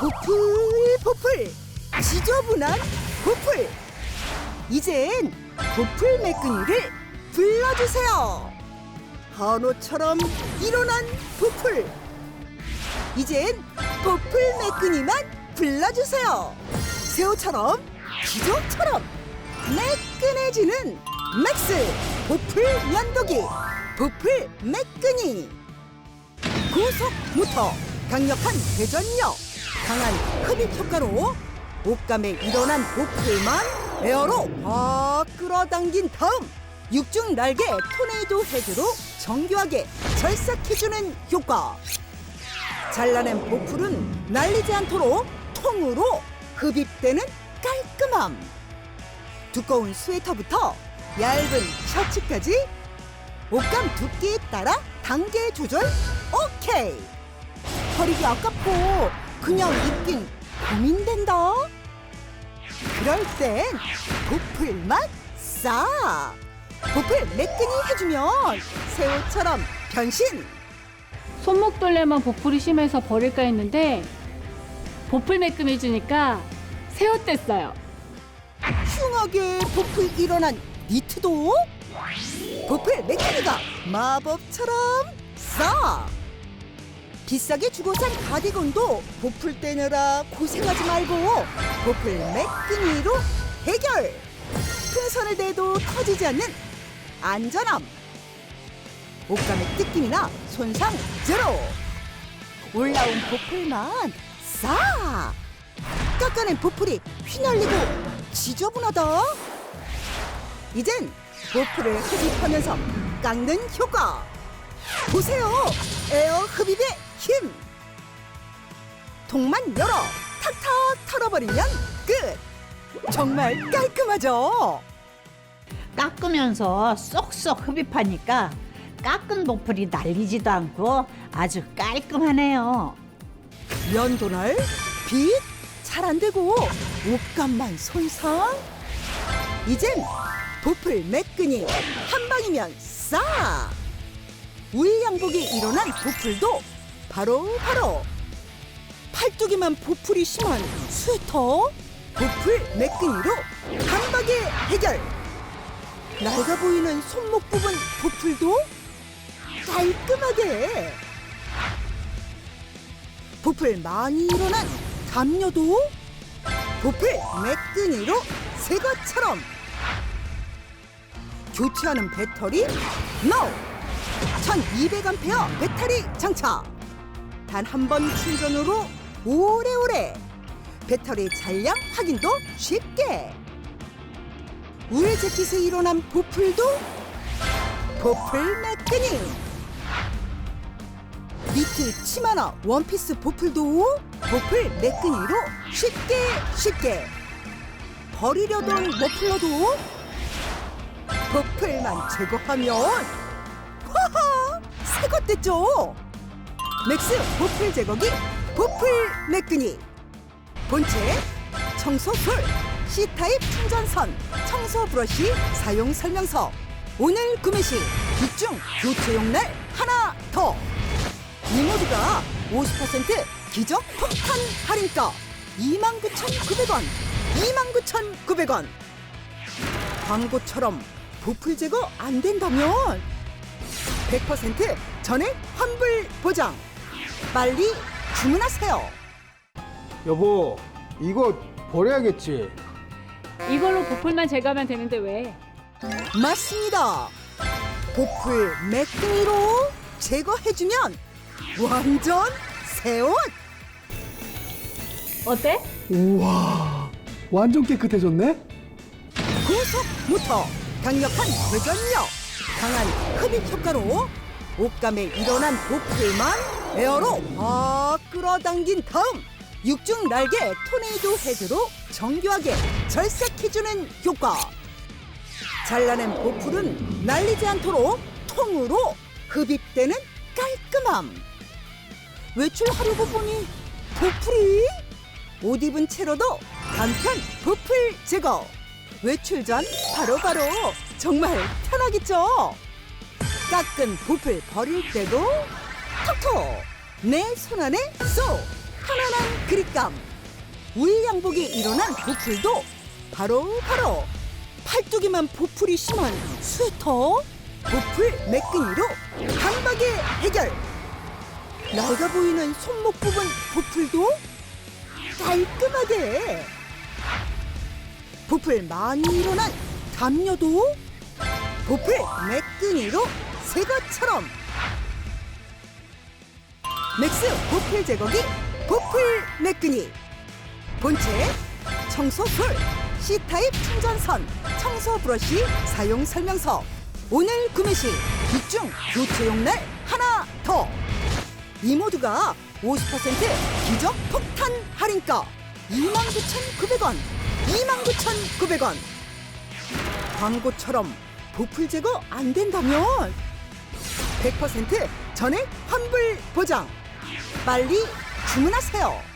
보풀 보풀. 지저분한 보풀. 이젠 보풀 매끈이를 불러주세요. 한호처럼 일어난 보풀. 이젠 보풀 매끈이만 불러주세요. 새우처럼 기적처럼 매끈해지는 맥스 보풀 면도기. 보풀 매끈이. 고속 모터, 강력한 회전력, 강한 흡입 효과로 옷감에 일어난 보풀만 에어로 확 끌어당긴 다음 육중 날개 토네이도 헤드로 정교하게 절삭해주는 효과. 잘라낸 보풀은 날리지 않도록 통으로 흡입되는 깔끔함. 두꺼운 스웨터부터 얇은 셔츠까지 옷감 두께에 따라 단계 조절 오케이 버리기 아깝고 그냥 입긴 고민된다 그럴 땐 보풀 맛 싸! 보풀 매끈이 해주면 새우처럼 변신 손목돌레만 보풀이 심해서 버릴까 했는데 보풀 매끈해주니까 새옷 됐어요. 흉하게 보풀 일어난 니트도 보풀 매끈이가 마법처럼 싸 비싸게 주고 산 가디건도 보풀 떼느라 고생하지 말고 보풀 매끈이로 해결. 풍선을 대도 터지지 않는 안전함. 옷감의 뜯김이나 손상 제로. 올라온 보풀만 싸. 깎아낸 보풀이 휘날리고 지저분하다. 이젠 보풀을 흡입하면서 깎는 효과. 보세요, 에어 흡입의 힘. 통만 열어 탁탁 털어버리면 끝. 정말 깔끔하죠. 깎으면서 쏙쏙 흡입하니까 깎은 보풀이 날리지도 않고 아주 깔끔하네요. 면도날 빛 잘 안 되고 옷감만 손상. 이젠 보풀 매끈이 한 방이면 싸. 울 양복이 일어난 보풀도 바로 바로 팔뚝에만 보풀이 심한 스웨터 보풀 매끈이로 한 방에 해결. 낡아 보이는 손목 부분 보풀도 깔끔하게. 보풀 많이 일어난 담요도 보풀 매끈이로 새 것처럼 교체하는 배터리 NO 1200A 배터리 장착 단 한 번 충전으로 오래오래 배터리 잔량 확인도 쉽게. 울 재킷에 일어난 보풀도 보풀 매끈이 니트 치마나 원피스 보풀도 보풀 매끈이로 쉽게 쉽게. 버리려던 머플러도 보풀만 제거하면 하하 새것 됐죠 맥스 보풀 제거기 보풀 매끈이. 본체 청소솔 C타입 충전선 청소 브러쉬 사용 설명서. 오늘 구매 시 입중 교체용 날 하나 더. 이 모두가 50% 기적 폭탄 할인가? 29,900원 29,900원. 광고처럼 보풀 제거 안 된다면 100% 전액 환불 보장 빨리 주문하세요 여보, 이거 버려야겠지? 이걸로 보풀만 제거하면 되는데 왜? 맞습니다 보풀 매끈이로 제거해주면 완전 새 옷 어때? 우와, 완전 깨끗해졌네? 고속 모터, 강력한 회전력, 강한 흡입 효과로 옷감에 일어난 보풀만 에어로 확 끌어당긴 다음 육중 날개 토네이도 헤드로 정교하게 절삭해주는 효과. 잘라낸 보풀은 날리지 않도록 통으로 흡입되는 깔끔함. 외출하려고 보니 보풀이 옷 입은 채로도 간편 보풀 제거. 외출 전 바로바로 정말 편하겠죠? 깎은 보풀 버릴 때도 톡톡. 내 손 안에 쏙 편안한 그립 옷감. 우일 양복이 일어난 보풀도 바로 바로 팔뚝에만 보풀이 심한 스웨터 보풀 매끈이로 단박에 해결. 낡아 보이는 손목 부분 보풀도 깔끔하게. 보풀 많이 일어난 담요도 보풀 매끈이로 새 것처럼 맥스 보풀 제거기 보풀 매끈이 본체 청소솔 C타입 충전선 청소 브러쉬 사용 설명서. 오늘 구매 시 입중 교체용 날 하나 더. 이 모두가 50% 기적 폭탄 할인가? 29,900원 29,900원. 광고처럼 보풀 제거 안 된다면 100% 전액 환불 보장 빨리 주문하세요.